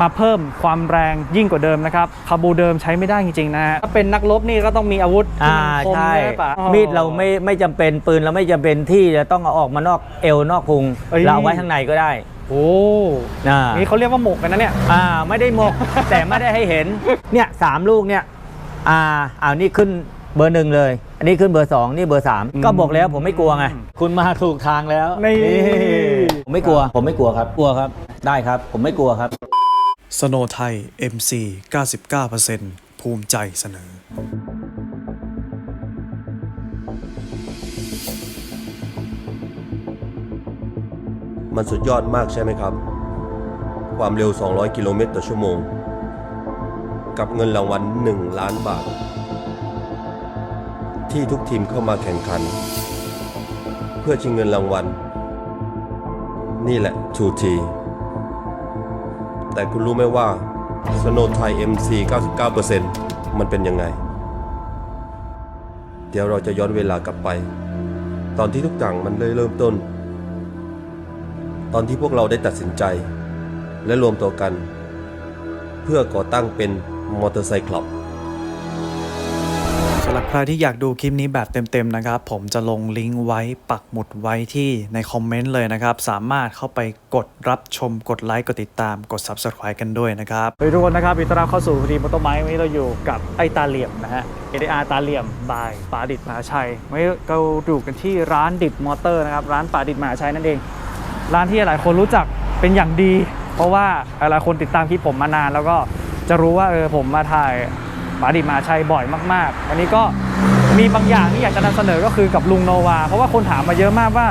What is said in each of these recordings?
มาเพิ่มความแรงยิ่งกว่าเดิมนะครับคาบูเดิมใช้ไม่ได้จริงๆนะฮะถ้าเป็นนักรบนี่ก็ต้องมีอาวุธที่อ่ามันคมใช่ใช่ปะ มีดเราไม่ไม่จำเป็นปืนเราไม่จำเป็นที่จะต้องเอาออกมานอกเอวนอกพุงเอ้ย เราเอาไว้ข้างในก็ได้โอ้อ่านี่เขาเรียกว่าหมกกันนะเนี่ย อ่าไม่ได้หมก แต่ไม่ได้ให้เห็นเนี่ยสามลูกเนี่ยอ่าอ่านี่ขึ้นเบอร์หนึ่งเลย อันนี้ขึ้นเบอร์สองนี่เบอร์สามอืมก็บอกแล้วผมไม่กลัวไงคุณมาถูกทางแล้วนี่ ผมไม่กลัว ผมไม่กลัวครับกลัวครับ ได้ครับ ผมไม่กลัวครับ สโนไทย MC 99%ภูมิใจเสนอ มันสุดยอดมากใช่ไหมครับ ความเร็ว 200 กิโลเมตรต่อชั่วโมง กับเงินรางวัล 1 ล้านบาท ที่ทุกทีมเข้ามาแข่งขัน เพื่อชิงเงินรางวัล นี่แหละ 2T แต่คุณรู้ไหมว่า Snow Thai MC 99%มันเป็นยังไง เดี๋ยวเราจะย้อนเวลากลับไป ตอนที่ทุกอย่างมันเลยเริ่มต้น ตอนที่พวกเราได้ตัดสินใจ และรวมตัวกัน เพื่อก่อตั้งเป็นมอเตอร์ไซค์คลับสำหรับ ใครที่อยากดูคลิปนี้แบบเต็มๆนะครับ ผมจะลงลิงก์ไว้ปักหมุดไว้ที่ในคอมเมนต์เลยนะครับ สามารถเข้าไปกดรับชมกดไลค์กดติดตามกด Subscribe กันด้วยนะครับทุกคนนะครับอิตราเข้าสู่ทีมมอเตอร์ไมค์วันนี้เราอยู่กับไอตาเหลี่ยมนะฮะ ADR ตาเหลี่ยมบายปาดิดมหาชัยวันนี้เราอยู่กันที่ร้านดิดมอเตอร์นะครับร้านปาดิดมหาชัยนั่นเอง ร้านที่หลายคนรู้จักเป็นอย่างดี เพราะว่าหลายคนติดตามคลิปผมมานาน แล้วก็จะรู้ว่าเออผมมาถ่าย ปาดิดมหาชัยบ่อยมากๆ วันนี้ก็มีบางอย่างที่อยากจะนำเสนอก็คือกับลุงโนวา เพราะว่าคนถามมาเยอะมากว่า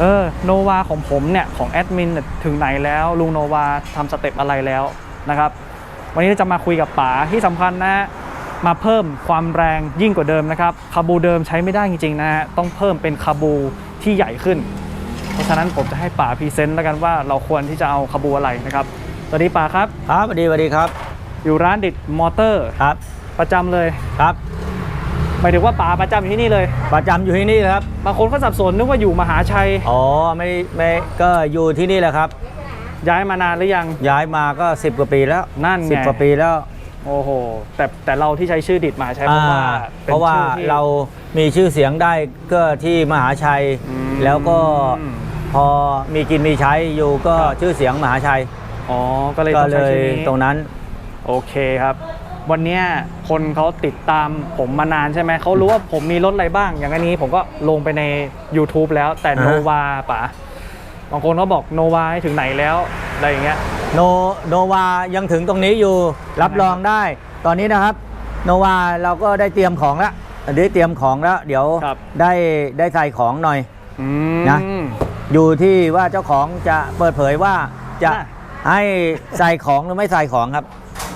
เออโนวาของผมเนี่ยของแอดมินเนี่ยถึงไหนแล้วลุงโนวาทำสเต็ปอะไรแล้วนะครับ วันนี้จะมาคุยกับป๋าที่สำคัญนะฮะมาเพิ่มความแรงยิ่งกว่าเดิมนะครับคาบูเดิมใช้ไม่ได้จริงๆนะฮะต้องเพิ่มเป็นคาบูที่ใหญ่ขึ้น เพราะฉะนั้นผมจะให้ป๋าพรีเซนต์แล้วกันว่าเราควรที่จะเอาคาบูอะไรนะครับสวัสดีป๋าครับครับสวัสดีสวัสดีครับ อยู่ร้านดิดมอเตอร์ครับ ประจำเลยครับหมายถึงว่าป๋าประจำอยู่ที่นี่เลย ประจำอยู่ที่นี่ครับบางคนก็สับสนนึกว่าอยู่มหาชัย อ๋อไม่ไม่ก็อยู่ที่นี่แหละครับ ย้ายมานานหรือยัง ย้ายมาก็ 10 กว่าปีแล้วนั่นไง สิบกว่าปีแล้วโอ้โห แต่แต่เราที่ใช้ชื่อดิดมหาชัยเพราะว่าอ่าป็นเพราะว่าชื่อที่ เรามีชื่อเสียงได้ก็ที่มหาชัย อืม แล้วก็พอมีกินมีใช้อยู่ก็ครับชื่อเสียงมหาชัย อ๋อก็เลยก็ต้องเลใช้ยชื่อนี้ตรงนั้น โอเคครับ วันเนี้ยคนเขาติดตามผมมานานใช่ไหมเขารู้ว่าผมมีรถอะไรบ้าง อย่างอันนี้ผมก็ลงไปใน YouTube แล้วแต่อ่าโนฮะวาป่ะบางคนเขาบอกโนวาถึงไหนแล้วอะไรอย่างเงี้ยโนโนวายังถึงตรงนี้อยู่รับรองได้ ตอนนี้นะครับโนวาเราก็ได้เตรียมของแล้วได้เตรียมของแล้ว เดี๋ยวครับได้ได้ใส่ของหน่อยอืมนะอยู่ที่ว่าเจ้าของจะเปิดเผยว่าจะน่ะให้ใส่ของหรือไม่ใส่ของครับ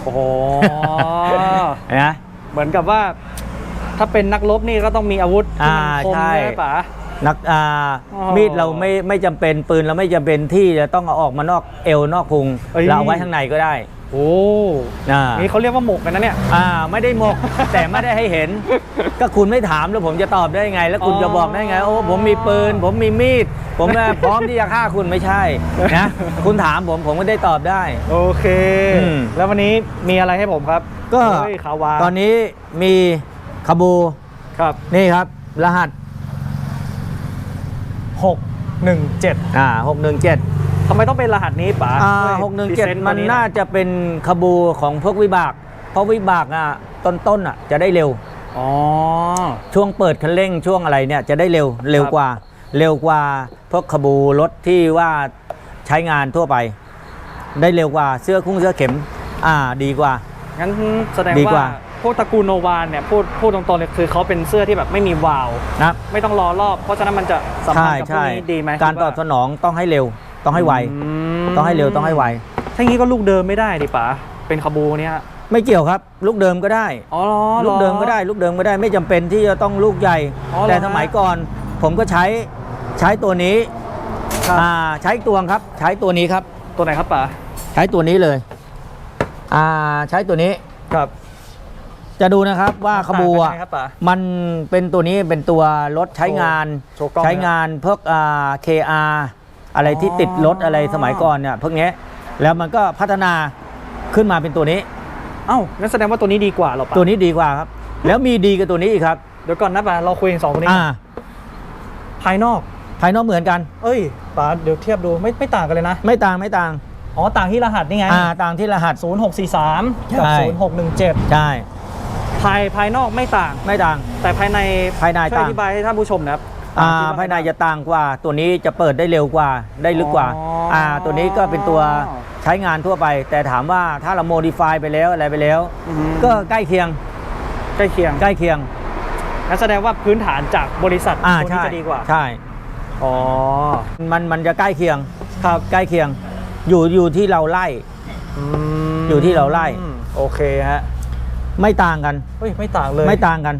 โอ้โห เห็นไหมเหมือนกับว่า ถ้าเป็นนักรบนี่ก็ต้องมีอาวุธที่มันอ่าคมใช่ ใช่ไหมป่ะนักอ่าอ๋อมีดเราไม่ไม่จำเป็นปืนเราไม่จำเป็นที่จะต้องเอาออกมานอกเอวนอกพุงเอ้ย เราเอาไว้ข้างในก็ได้ โอ้อ่านี่เขาเรียกว่าหมกกันนะเนี่ย อ่าไม่ได้หมก แต่ไม่ได้ให้เห็น ก็คุณไม่ถามแล้วผมจะตอบได้ไง แล้วคุณอ๋อจะบอกได้ไง โอ้ผมมีปืน ผมมีมีด ผมเอ่อพร้อมที่จะฆ่าคุณไม่ใช่นะคุณถามผมผมก็ได้ตอบได้ โอเค อืม แล้ววันนี้มีอะไรให้ผมครับก็เฮ้ยคาวาตอนนี้มีคาบูครับ นี่ครับ รหัส 617 อ่าหกหนึ่งเจ็ด ทำไมต้องเป็นรหัสนี้ป๋าอ่าช่วยหกหนึ่งพรีเจ็ดซต์มันตัวน่าจะเป็นคาบูของพวกวิบาก เพราะวิบากอะต้นๆอะจะได้เร็วอ๋อช่วงเปิดคันเร่งช่วงอะไรเนี่ยจะได้เร็วเร็วกว่า เร็วกว่าพวกขบูรถที่ว่าใช้งานทั่วไป ได้เร็วกว่าเสื้อคุ้งเสื้อเข็ม อ่าดีกว่างั้นแสดงดีกว่าว่าพวกตระกูลโนวานเนี่ยพูดพูดตรงๆเลยคือเขาเป็นเสื้อที่แบบไม่มีวาล์วนะไม่ต้องรอรอบ เพราะฉะนั้นมันจะสัมพันใช่ธ์กับพวกใช่นี้ดีไหมการตอบสนองต้องให้เร็ว ต้องให้ไวมต้องให้เร็วต้องให้ไว ถ้างี้ก็ลูกเดิมไม่ได้ดิป๋าเป็นขบูเนี่ยไม่เกี่ยวครับ ลูกเดิมก็ได้ อ๋อเหรอ ลูกเดิมก็ได้ ลูกเดิมก็ได้ไม่จำเป็นที่จะต้องลูกใหญ่ อ๋อเหรอแต่สมัยก่อน ผมก็ใช้ใช้ตัวนี้ครับ อ่าใช้ตัวครับ ใช้ตัวนี้ครับ ตัวไหนครับป๋าใช้ตัวนี้เลยอ่าใช้ตัวนี้ครับจะดูนะครับว่าขบูอะต่างกันยังไงครับป๋า มันเป็นตัวนี้เป็นตัวรถใช้งาน โชว์กล้องใช้งานพวกอ่า KR อะไรที่ติดรถอะไรสมัยก่อนเนี่ยพวกเนี้ยแล้วมันก็พัฒนาขึ้นมาเป็นตัวนี้ เอ้างั้นแสดงว่าตัวนี้ดีกว่าเหรอปะตัวนี้ดีกว่าครับ แล้วมีดีกับตัวนี้อีกครับเดี๋ยวก่อนนะปะเราคุยกันสองตัวนี้อ่าภายนอก ภายนอกเหมือนกัน เอ้ยปะเดี๋ยวเทียบดูไม่ไม่ต่างกันเลยนะ ไม่ต่างไม่ต่างอ๋อต่างที่รหัสนี่ไงอ่าต่างที่รหัส 0643กับใช่ 0617 ใช่ภายภายนอกไม่ต่าง ไม่ต่างแต่ภายในภายในช่วยต่างอธิบายให้ท่านผู้ชมนะครับ อ่าต่งที่ว่ภายในจะต่างกว่า ตัวนี้จะเปิดได้เร็วกว่าได้ลึกกว่าอ๋ออ่อ่าตัวนี้ก็เป็นตัวใช้งานทั่วไป แต่ถามว่าถ้าเราโมดิฟายไปแล้วอะไรไปแล้ว อือฮึก็ใกล้เคียงใกล้เคียงใกล้เคียงงั้นแสดงว่าพื้นฐานจากบริษัทอ่าตัวนี้ใช่จะดีกว่า ใช่อ๋อ มันมันจะใกล้เคียงครับใกล้เคียง อยู่อยู่ที่เราไล่มอยู่ที่เราไล่โอเคฮะ ไม่ต่างกัน เฮ้ย ไม่ต่างเลย ไม่ต่างกัน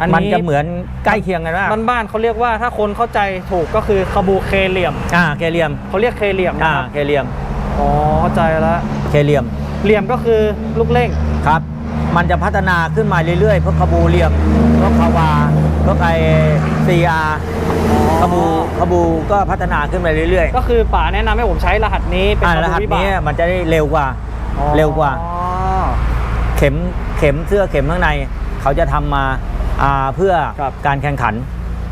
อันมันนี้จะเหมือนใกล้เคียงกันมากบ้านบ้านๆเขาเรียกว่าถ้าคนเข้าใจถูกก็คือคาบูเคเหลี่ยมอ่าเคเลียมเขาเรียกเคเหลี่ยมนะอ่าครับเคเลียมอ๋อเข้าใจแล้วเคเลียมเหลี่ยมก็คือลูกเล่งครับ มันจะพัฒนาขึ้นมาเรื่อยๆพวกคาบูเหลียมพวกคาวาพวกไอซีอาคาบูคาบูก็พัฒนาขึ้นมาเรื่อยๆก็คือป๋าแนะนำให้ผมใช้รหัสนี้เป็นอ่าคารบูหัสวิบานี้กมันจะได้เร็วกว่า อ๋อเร็วกว่า เข็มเข็มเสื้อเข็มข้างใน เขาจะทำมา อ่าเพื่อครับ การแข่งขัน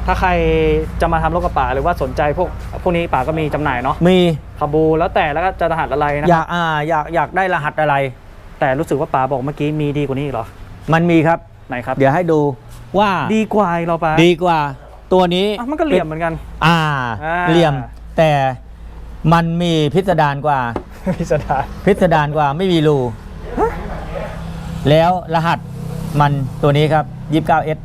ถ้าใครจะมาทำรถกับป๋าหรือว่าสนใจพวกพวกนี้ป๋าก็มีจำหน่ายเนาะมีคาบูแล้วแต่แล้วก็จะรหัสอะไรนะอยากอ่าอยากอยากได้รหัสอะไร แต่รู้สึกว่าป๋าบอกเมื่อกี้มีดีกว่านี้อีกเหรอมันมีครับ ไหนครับเดี๋ยวให้ดูว่าดีกว่าอีกเหรอป๋าดีกว่าตัวนี้อะมันก็เหลี่ยมเหมือนกัน อ่าอ่า เหลี่ยม แต่มันมีพิสดารกว่า พิสดารพิสดารกว่าไม่มีรูแล้วรหัสมันตัวนี้ครับ 29S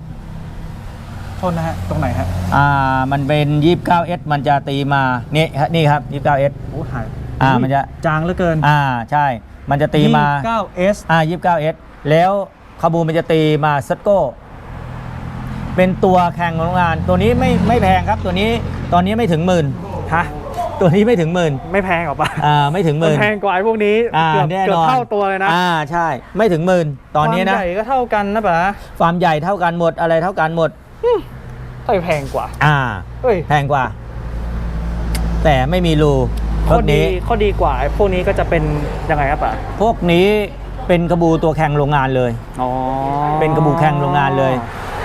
โทษนะฮะ ตรงไหนฮะอ่ามันเป็น 29S มันจะตีมานี่ฮะนี่ครับ 29S โอ้หายอ่ามันจะ จางเหลือเกินอ่าใช่ มันจะตีมา 9S อ่า 29S แล้วคาบูมันจะตีมาซัตโก้เป็นตัวแข่งของโรงงาน ตัวนี้ไม่ไม่แพงครับ ตัวนี้ตอนนี้ไม่ถึงหมื่นฮะ ตัวนี้ไม่ถึงหมื่นไม่แพงเหรอป๋าอ่าไม่ถึงหมันมื่นแพงกว่าไอ้พวกนี้อ่าเกือบแน่เกืนอบอนเท่าตัวเลยนะอ่าใช่ไม่ถึงหมื่นตอนนี้นะความใหญ่ก็เท่ากันนะป๋าความใหญ่เท่ากันหมดอะไรเท่ากันหมดเอ้ยแพงกว่า อ่าเอ้ยแพงกว่า แต่ไม่มีรูพข้อวกดีนี้ข้อดีกว่าไอ้พวกนี้ก็จะเป็นยังไงครับป๋าพวกนี้เป็นกระบูตัวแข่งโรงงานเลยอ๋อเป็นกระบูแข่งโรงงานเลย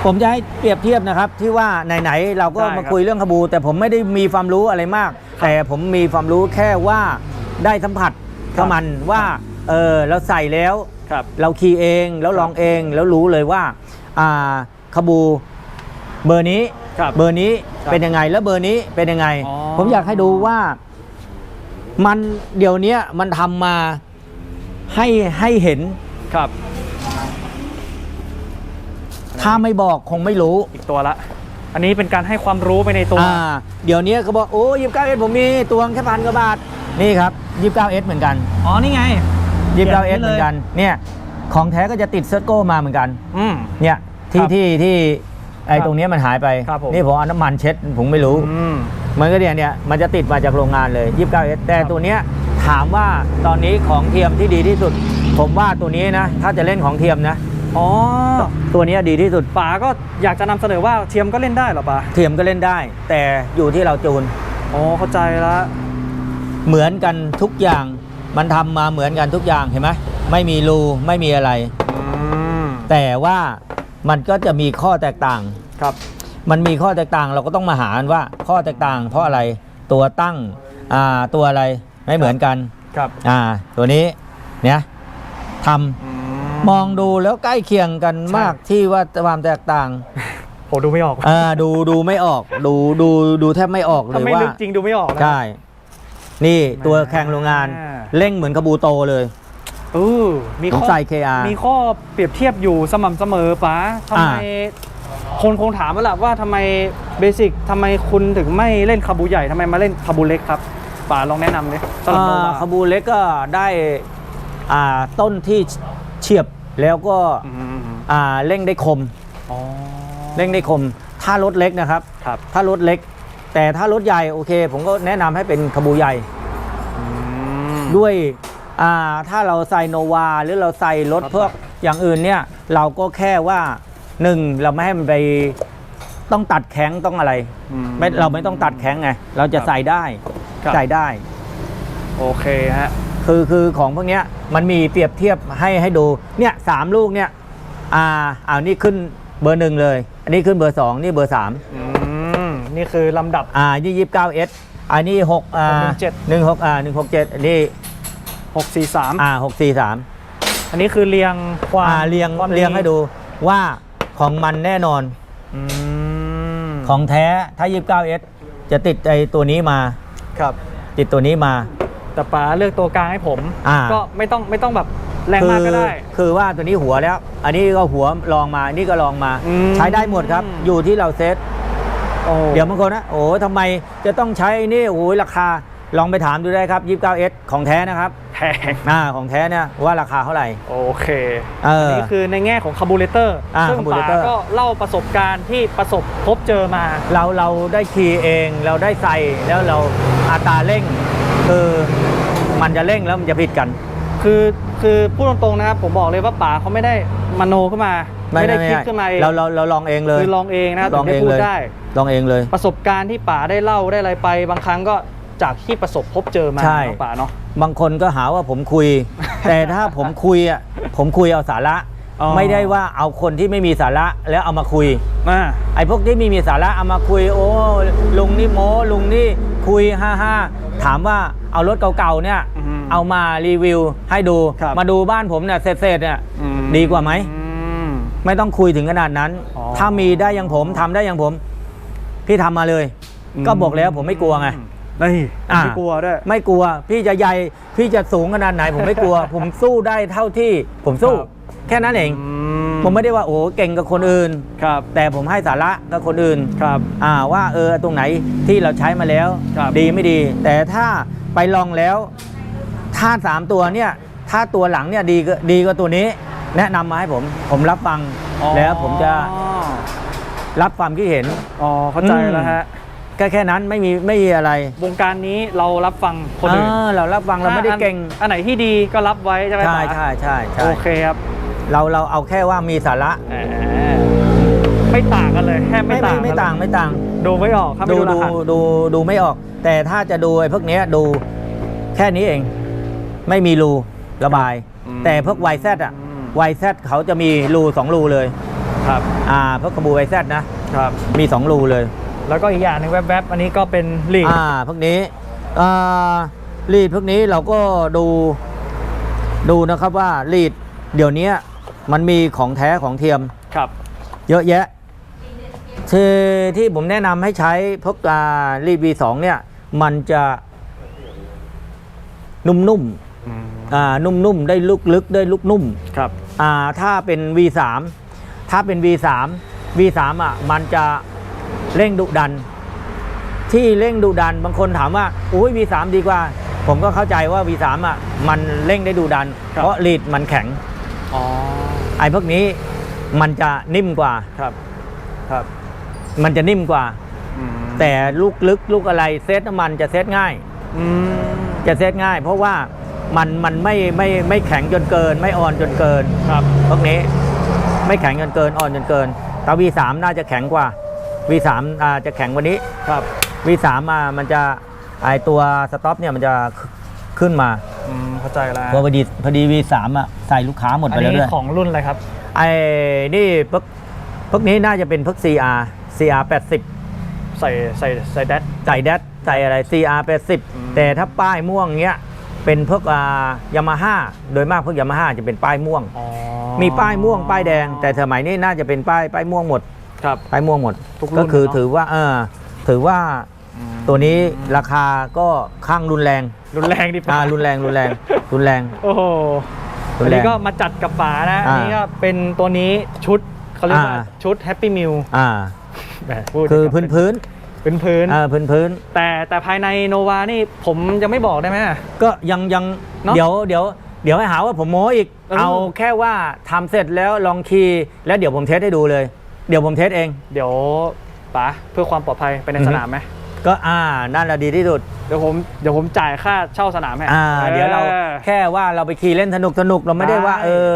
ผมจะให้เปรียบเทียบนะครับที่ว่าไหนๆเราก็ได้ครับ มาคุยเรื่องกระบู แต่ผมไม่ได้มีความรู้อะไรมาก แต่ผมมีความรู้แค่ว่าได้สัมผัสกับมันว่าเออเราใส่แล้ว ครับ เราคีย์เองแล้วลองเองแล้วรู้เลยว่าอ่าขบูเบอร์นี้ครับเบอร์นี้ครับเป็นยังไงแล้วเบอร์นี้เป็นยังไง อ๋อ ผมอยากให้ดูว่ามันเดี๋ยวนี้มันทำมาให้ให้เห็นครับ ถ้าไม่บอกคงไม่รู้อีกตัวละ อันนี้เป็นการให้ความรู้ไปในตัว อ่าเดี๋ยวนี้เขาบอกโอ้ยิบเก้าเอสผมมีตัวแค่พันกว่าบาท นี่ครับยิบเก้าเอสเหมือนกันอ๋อ นี่ไงยิบเขีเก้ายนเอสไว้เหมือนกัน เนี่ย ของแท้ก็จะติดเซิร์ชโก้มาเหมือนกัน อืม เนี่ยที่ครับที่ที่ไอ้ครับตรงเนี้ยมันหายไป ครับผม นี่ผมเอาน้ำมันเช็ดผมไม่รู้ อืม มันก็เนี่ยเนี่ยมันจะติดมาจากโรงงานเลย 29เอสแต่ครับตัวเนี้ยถามว่าตอนนี้ของเทียมที่ดีที่สุด ผมว่าตัวนี้นะ ถ้าจะเล่นของเทียมนะ อ๋อ ตัวเนี้ยดีที่สุดป๋าก็อยากจะนำเสนอว่าเทียมก็เล่นได้เหรอป๋าเทียมก็เล่นได้ แต่อยู่ที่เราจูนอ๋อเข้าใจละเหมือนกันทุกอย่าง มันทำมาเหมือนกันทุกอย่างเห็นไหมไม่มีรูไม่มีอะไร อืมแต่ว่ามันก็จะมีข้อแตกต่าง ครับมันมีข้อแตกต่างเราก็ต้องมาหากันว่าข้อแตกต่างเพราะอะไรตัวตั้งอ่าตัวอะไรไม่เหมือนกันครับ อ่าตัวนี้เนี่ยทำอืม องดูแล้วใกล้เคียงกันใช่มากที่ว่าความแตกต่างโหดูไม่ออกอ่าดูดูไม่ออก ดูดูดูแทบไม่ออกเลถ้ายไม่ว่าลึกจริงดูไม่ออกนะใช่นี่ตัวแข่งโรงงานอ่าเร่งเหมือนกระบูโตเลยเออมีผมข้อใส่ KR มีข้อเปรียบเทียบอยู่สม่ำเสมอป๋าทำไมอ่คนคงถามว่าแหละว่าทำไมเบสิกทำไมคุณถึงไม่เล่นคาบูใหญ่ทำไมมาเล่นคาบูเล็กครับป๋าลองแนะนำดิสำหรับโนอ่าวาขบูเล็กก็ได้อ่าต้นที่ เฉียบแล้วก็อืมอืมอืมอ่าเร่งได้คม อ๋อ เร่งได้คม ถ้ารถเล็กนะครับ ครับ ถ้ารถเล็ก แต่ถ้ารถใหญ่โอเค ผมก็แนะนำให้เป็นขบูใหญ่ อืม ด้วยอ่าถ้าเราใส่โนวาหรือเราใส่รถครับ พวกอย่างอื่นเนี่ย เราก็แค่ว่าหนึ่งเราไม่ให้มันไปต้องตัดแข้งต้องอะไรอืม ไม่เราไม่ต้องตัดแข้งไง เราจะครับใส่ได้ครับ ใส่ได้ โอเคฮะ คือคือของพวกเนี้ยมันมีเปรียบเทียบให้ให้ดูเนี่ยสามลูกเนี่ยอ่าอ่านี่ขึ้นเบอร์หนึ่งเลย อันนี้ขึ้นเบอร์สองนี่เบอร์สามอืมนี่คือลำดับอ่านี่ยี่สิบเก้าเอสอันนี้หกอ่า117หนึ่งหกอ่าหนึ่งหกเจ็ดอันนี้643อ่าหกสี่สามอันนี้คือเรียงความอ่าเรียงความเรียงให้ดูว่าของมันแน่นอนอืมของแท้ถ้า 29S จะติดไอตัวนี้มาครับ ติดตัวนี้มา แต่ป๋าเลือกตัวกลางให้ผม อ่า ก็ไม่ต้องไม่ต้องแบบแรงคืมากก็ได้ คือว่าตัวนี้หัวแล้ว อันนี้ก็หัวลองมาอันนี้ก็ลองมา อืม ใช้ได้หมดครับ อยู่ที่เราเซต โอ้ เดี๋ยวบางคนนะโอ้ทำไมจะต้องใช้นี่โอ้ยราคา ลองไปถามดูได้ครับ 29S ของแท้นะครับแพง อ่าของแท้เนี่ยว่าราคาเท่าไหร่ โอเคเออนี่คือในแง่ของคาร์บูเรเตอร์อ่าซึ่งคาร์บูป๋าเรเตอร์ก็เล่าประสบการณ์ที่ประสบพบเจอมา เราเราได้คีย์เองเราได้ใส่แล้วเราอัตราเร่ง คือมันจะเร่งแล้วมันจะผิดกัน คือคือพูดตรงๆนะครับผมบอกเลยว่าป๋าเขาไม่ได้มโนขึ้นมา ไม่ได้คิดขึ้นมาเองเราเราเราลองเองเลยคือลองเองนะครับลถึองงได้เองพูเลดยได้ลองเองเลย ประสบการณ์ที่ป๋าได้เล่าได้อะไรไป บางครั้งก็จากที่ประสบพบเจอมาใช่เนาะป๋าเนาะบางคนก็หาว่าผมคุย แต่ถ้าผมคุยอะผมคุยเอาสาระอ๋อไม่ได้ว่าเอาคนที่ไม่มีสาระแล้วเอามาคุยอ่าไอ้พวกที่ไม่มีสาระเอามาคุย โอ้ลุงนี่โม้ลุงนี่ คุยฮ่าฮ่าถามว่าเอารถเก่าๆเนี่ยอืมเอามารีวิวให้ดู ครับ มาดูบ้านผมเนี่ยเสร็จๆเนี่ยอืมดีกว่าไหม อืม ไม่ต้องคุยถึงขนาดนั้น อ๋อถ้ามีได้อย่างผมทำได้อย่างผม พี่ทำมาเลยก็บอกแล้วผมไม่กลัวไง นี่อ่า ไม่กลัวด้วยไม่กลัว พี่จะใหญ่ พี่จะสูงขนาดไหนผมไม่กลัว ผมสู้ได้เท่าที่ผมสู้ครับแค่นั้นเอง อื ผมไม่ได้ว่าโอ้เก่งกับคนอื่น ครับ แต่ผมให้สาระกับคนอื่นครับอ่าว่าเออตรงไหนที่เราใช้มาแล้ว ครับดีไม่ดี แต่ถ้าไปลองแล้วถ้าสามตัวเนี่ยถ้าตัวหลังเนี่ยดีก็ดีกว่าตัวนี้ แนะนำมาให้ผม ผมรับฟังอ๋อแล้วผมจะรับความคิดเห็น อ๋อเข้าใจอืมแล้วฮะแค่แค่นั้นไม่มีไม่มีอะไรวงการนี้เรารับฟังคนอื่นเออเรารับฟังเราไม่ได้เก่ง อันไหนที่ดีก็รับไว้ใช่ไหมใช่ป๋าใช่ใช่ใช่โอเคครับ เราเราเอาแค่ว่ามีสาระแหมไม่ต่างกันเลยแค่ไม่ไม่ต่างไม่กันต่างไม่ต่างดูไม่ออกครับไม่ดูดูราดูคาดูดูไม่ออก แต่ถ้าจะดูไอ้พวกเนี้ยดูแค่นี้เอง ไม่มีรูระบาย แต่พวกไวแซดอะไวแซดเขาจะมีรูสองรูเลย ครับอ่าพวกกระบูไวแซดนะครับ มีสองรูเลย แล้วก็อีกอย่างหนึงแวบๆ อันนี้ก็เป็นลีกอ่าพวกนี้อ่าลีดพวกนี้เราก็ดูดูนะครับว่าลีดเดี๋ยวนี้ มันมีของแท้ของเทียม ครับ เยอะแยะที่ที่ผมแนะนำให้ใช้พวกอ่าลีด V2 เนี่ย มันจะนุ่มๆอ่านุ่มๆ ได้ลุกลึกได้ลุกนุ่ม ครับ อ่า ถ้าเป็น V3 ถ้าเป็น V3 V3 อะ มันจะเร่งดุดัน ที่เร่งดุดัน บางคนถามว่าอุ้ย V3 ดีกว่า ผมก็เข้าใจว่า V3 อะ มันเร่งได้ดุดันครับเพราะลีดมันแข็ง อ๋อไอ้พวกนี้มันจะนิ่มกว่า ครับ ครับ มันจะนิ่มกว่าอืมแต่ลูกลึกลูกอะไรเซตน้ำมันจะเซตง่ายอืมจะเซตง่าย เพราะว่ามันมันไม่ไม่ไม่แข็งจนเกิน ไม่อ่อนจนเกิน ครับ พวกนี้ไม่แข็งจนเกินอ่อนจนเกินแต่ V3 น่าจะแข็งกว่า V3 อ่าจะแข็งกว่านี้ ครับ V3 มามันจะไอตัวสต็อปเนี่ยมันจะขึ้นมา อืมเข้าใจแล้วเพราะพอดีพอดี V3 อะใส่ลูกค้าหมดอัไปนแล้วนี้ด้วย ของรุ่นอะไรครับ ไอ้นี่พวกพวกนี้น่าจะเป็นพวก CR CR 80ใส่ใส่ใส่แดด ใส่แดดใส่อะไร CR 80แต่ถ้าป้ายม่วงเงี้ยเป็นพวกอ่ายามาฮ่าโดยมากพวกยามาฮ่าจะเป็นป้ายม่วง อ๋อมีป้ายม่วง ป้ายแดง แต่สมัยนี้น่าจะเป็นป้ายป้ายม่วงหมดครับ ป้ายม่วงหมด ทุกรุ่นก็คือเนอะ ถือว่าเออถือว่า ตัวนี้ราคาก็ข้างรุนแรงรุนแรงดิอ่ารุนแรงรุนแรงรุนแรง โอ้โหรุอันนแรนี้งก็มาจัดกับฝานะอันอ่านี้ก็เป็นตัวนี้ชุดเขาเรียกว่าอ่า ชุดแฮปปี้มิลอ่าแหมพูดคือดีกว่าพื้นพื้นพื้นพื้นอ่าพื้นพื้นแต่แต่ภายในโนวานี่ผมยังไม่บอกได้ไหมก็ยังยังเนอะเดี๋ยวเดี๋ยวเดี๋ยวให้หาว่าผมโม้อีก เออ เอาแค่ว่าทำเสร็จแล้วลองคีย์แล้วเดี๋ยวผมเทสให้ดูเลย เดี๋ยวผมเทสเอง เดี๋ยวป๋าเพื่อความปลอดภัยไปในอือฮึสนามไหม ก็อ่านั่นแหละดีที่สุด เดี๋ยวผมเดี๋ยวผมจ่ายค่าเช่าสนามให้อ่าออเดี๋ยวเราแค่ว่าเราไปขี่เล่นสนุกสนุกเราไม่ได้ว่าได้เออ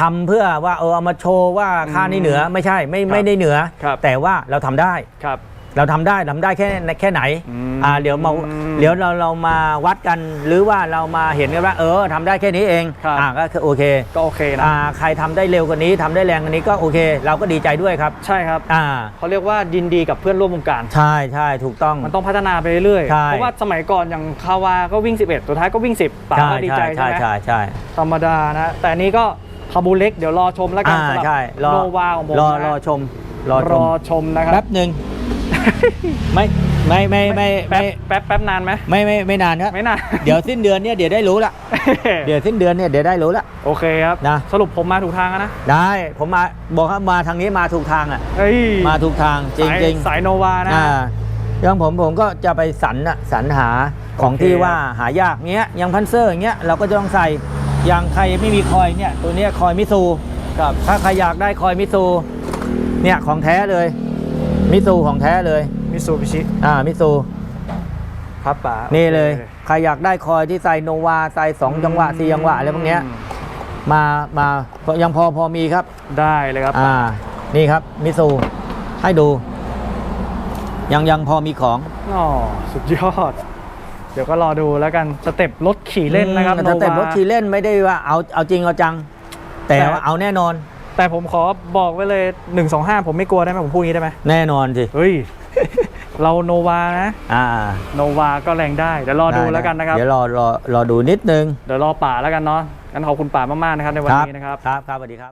ทำเพื่อว่าเออเอามาโชว์ว่าค่านี้เหนือไม่ใช่ไม่ครับไม่ได้เหนือ ครับ แต่ว่าเราทำได้ ครับ เราทำได้ทำได้แค่แค่ไหนอืม อ่าเดี๋ยวมาเดี๋ยวเราเรามาวัดกันหรือว่าเรามาเห็นกันว่า เออทำได้แค่นี้เองครับ อ่าก็คือโอเคก็โอเคนะ อ่าใครทำได้เร็วกว่านี้ทำได้แรงกว่านี้ก็โอเค เราก็ดีใจด้วยครับ ใช่ครับอ่า เขาเรียกว่ายินดีกับเพื่อนร่วมวงการ ใช่ใช่ถูกต้อง มันต้องพัฒนาไปเรื่อยๆ ใช่ เพราะว่าสมัยก่อนอย่างคาวาก็วิ่ง 11 ตัวท้ายก็วิ่ง 10ป๋าใช่ก็ดีใจใช่ใช่ไหมใช่ใช่ธรรมดานะ แต่อันนี้ก็คาบูเล็กเดี๋ยวรอชมแล้วกันอ่าสำหรับใช่รอโนวาของผมรอนะรอชมรอชรมอชมนะครับ แป๊บหนึ่ง ไม่ไม่ไม่ไม่แป๊ไม่บแป๊บแป๊บนานไหมไม่ไม่ไม่นานครับไม่นาน เดี๋ยวสิ้นเดือนเนี่ยเดี๋ยวได้รู้ละเดี๋ยวสิ้นเดือนเนี่ยเดี๋ยวได้รู้ละ โอเคครับนะ สรุปผมมาถูกทางแล้วนะได้ผมมาบอกครับมาทางนี้มาถูกทางอะเฮ้ยมาถูกทางจริงสายจริงสายโนวานะ อ่าอย่างผมผมก็จะไปสรรน่ะสรรหาของโอเค ที่ว่าหายากเงี้ยอย่างพันเซอร์อย่างเงี้ยเราก็จะต้องใส่อย่างใครไม่มีคอยเนี่ยตัวเนี้ยคอยมิซูครับถ้าใครอยากได้คอยมิซูเนี่ยของแท้เลย มิซูของแท้เลย มิซูบิชิอ่า มิซู ครับป๋านี่เลยโอคใครอยากได้คอยที่ใส่โนวาใส่สองจังหวะสี่จังหวะอะไรพวกเนี้ย มามายังพอพอมีครับ ได้เลยครับ อ่า นี่ครับ มิซู ให้ดู ยังยังพอมีของ อ๋อ สุดยอด เดี๋ยวก็รอดูแล้วกัน สเต็ปรถขี่เล่นนะครับอืมแต่เต็มโนวารถขี่เล่นไม่ได้ว่าเอาเอาจริงเอาจัง แต่แต่ ว่าเอาแน่นอน แต่ผมขอบอกไว้เลย 1 2 5 ผมไม่กลัวได้ไหมผมพูดอย่างนี้ได้ไหมแน่นอนสิ เฮ้ย เราโนวานะ อ่า โนวาก็แรงได้ เดี๋ยวรอดูไแล้วกันนะครับ เดี๋ยวรอรอรอดูนิดนึง เดี๋ยวรอป่าแล้วกันเนาะงั้นขอบคุณป่ามากๆนะครับในวันครับนี้นะครับ ครับครับสวัสดีครับ